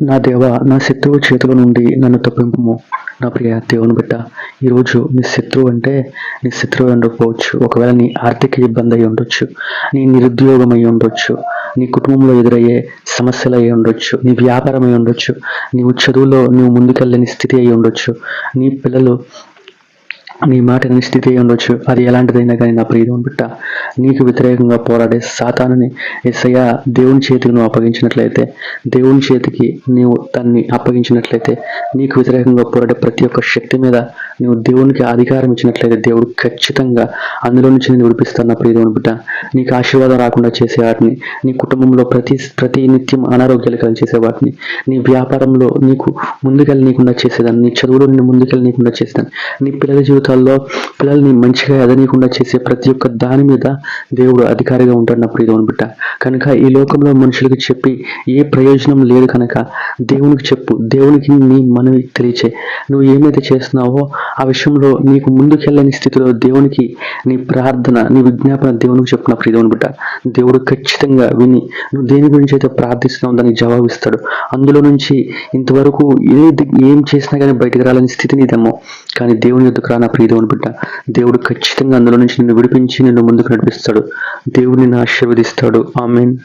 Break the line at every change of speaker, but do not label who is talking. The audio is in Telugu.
నా దేవ నా శత్రువు చేతుల నుండి నన్ను తప్పింపుము. నా ప్రియ దేవుని బిడ్డ ఈరోజు నీ శత్రువు అంటే నీ శత్రువు ఉండకపోవచ్చు. ఒకవేళ నీ ఆర్థిక ఇబ్బంది అయి ఉండొచ్చు నీ నిరుద్యోగం అయి ఉండొచ్చు నీ కుటుంబంలో ఎదురయ్యే సమస్యలు అయి ఉండొచ్చు నీ వ్యాపారం అయి ఉండొచ్చు నీవు చదువులో నువ్వు ముందుకెళ్ళని స్థితి అయి ఉండొచ్చు నీ పిల్లలు నీ మాట నీ స్థితి ఉండొచ్చు? అది ఎలాంటిదైనా కానీ నా ప్రియదేవుని బిడ్డ నీకు వ్యతిరేకంగా పోరాడే సాతానుని ఎస్ఐయా దేవుని చేతికి నువ్వు అప్పగించినట్లయితే దేవుని చేతికి నీవు దాన్ని అప్పగించినట్లయితే నీకు వ్యతిరేకంగా పోరాడే ప్రతి ఒక్క శక్తి మీద నువ్వు దేవునికి అధికారం ఇచ్చినట్లయితే దేవుడు ఖచ్చితంగా అందులో నుంచి నేను విడిపిస్తాను నా ప్రియదేవుని బిడ్డ. నీకు ఆశీర్వాదం రాకుండా చేసే వాటిని నీ కుటుంబంలో ప్రతి ప్రతి నిత్యం అనారోగ్యాలు కలిగి చేసే వాటిని నీ వ్యాపారంలో నీకు ముందుకెళ్ళి నీకుండా చేసేదాన్ని నీ చదువులో నిన్ను ముందుకెళ్ళి నీకుండా చేసేదాన్ని నీ పిల్లల జీవితాల్లో పిల్లల్ని మంచిగా ఎదనీయకుండా చేసే ప్రతి ఒక్క దాని మీద దేవుడు అధికారిగా ఉంటాడు నా ప్రియదేవుని బిడ్డ. కనుక ఈ లోకంలో మనుషులకు చెప్పి ఏ ప్రయోజనం లేదు కనుక దేవునికి చెప్పు. దేవునికి నీ మనవి తెలియచే. నువ్వు ఏమైతే చేస్తున్నావో ఆ విషయంలో నీకు ముందుకెళ్ళని స్థితిలో దేవునికి నీ ప్రార్థన నీ విజ్ఞాపన దేవునికి చెప్పిన నా బిడ్డ. దేవుడు ఖచ్చితంగా విని నువ్వు దేని గురించి అయితే ప్రార్థిస్తున్నావు దానికి జవాబిస్తాడు అందులో నుంచి ఇంతవరకు ఏది ఏం చేసినా కానీ బయటకు రాలని స్థితి నీదేమో కానీ దేవుని యొక్క రాన ప్రియదేవుని బిడ్డ. దేవుడు ఖచ్చితంగా అందులో నుంచి నిన్ను విడిపించి నిన్ను ముందుకు నడిపిస్తాడు. దేవుడు నిన్ను ఆశీర్వదిస్తాడు. ఆమెన్.